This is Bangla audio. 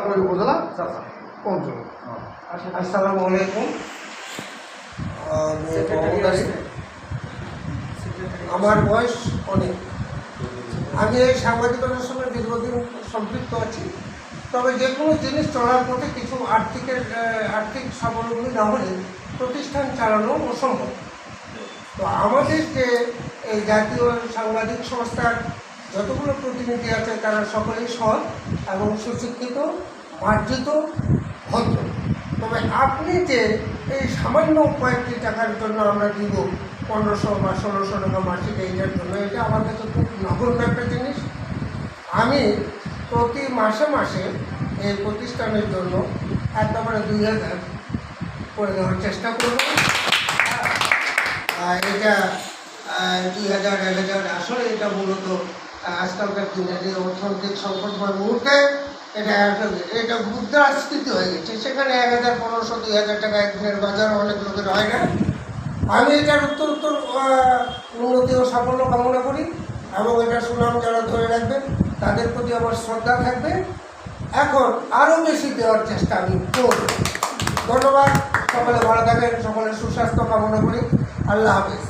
আপনার উপজেলা অঞ্চল আসসালামু আলাইকুম। আমি আমার বয়স অনেক। আমি এই সাংবাদিকতার সঙ্গে দীর্ঘদিন সম্পৃক্ত আছি। তবে যে কোনো জিনিস চলার পথে কিছু আর্থিকের আর্থিক স্বাবলম্বী না হলে প্রতিষ্ঠান চালানো অসম্ভব। তো আমাদের যে এই জাতীয় সাংবাদিক সংস্থার যতগুলো প্রতিনিধি আছে তারা সকলেই সৎ এবং সুশিক্ষিত, মার্জিত, ভদ্র। তবে আপনি যে এই সামান্য কয়েকটি টাকার জন্য আমরা দিব পনেরোশো বা ষোলোশো টাকা মাসিক, এইটার জন্য, এটা আমার কাছে খুব নগণ্য একটা জিনিস। আমি প্রতি মাসে মাসে এই প্রতিষ্ঠানের জন্য একেবারে দুই হাজার করে দেওয়ার চেষ্টা করব। এটা দুই হাজার, এক হাজার আসলে এটা মূলত আজকালকার দিনের এই অর্থনৈতিক সংকটময় মুহূর্তে এটা এটা মুদ্রাস্ফীতি হয়ে গেছে। সেখানে এক হাজার পনেরোশো, দুই হাজার টাকা একদিনের বাজার অনেক লোকের হয় না। আমি এটার উত্তর উন্নতি ও সাফল্য কামনা করি এবং এটা সুনাম যারা ধরে রাখবেন, তাদের প্রতি আমার শ্রদ্ধা থাকবে। এখন আরও বেশি দেওয়ার চেষ্টা আমি করব। ধন্যবাদ, সকলে ভালো থাকেন, সকলের সুস্বাস্থ্য কামনা করি। আল্লাহ হাফেজ।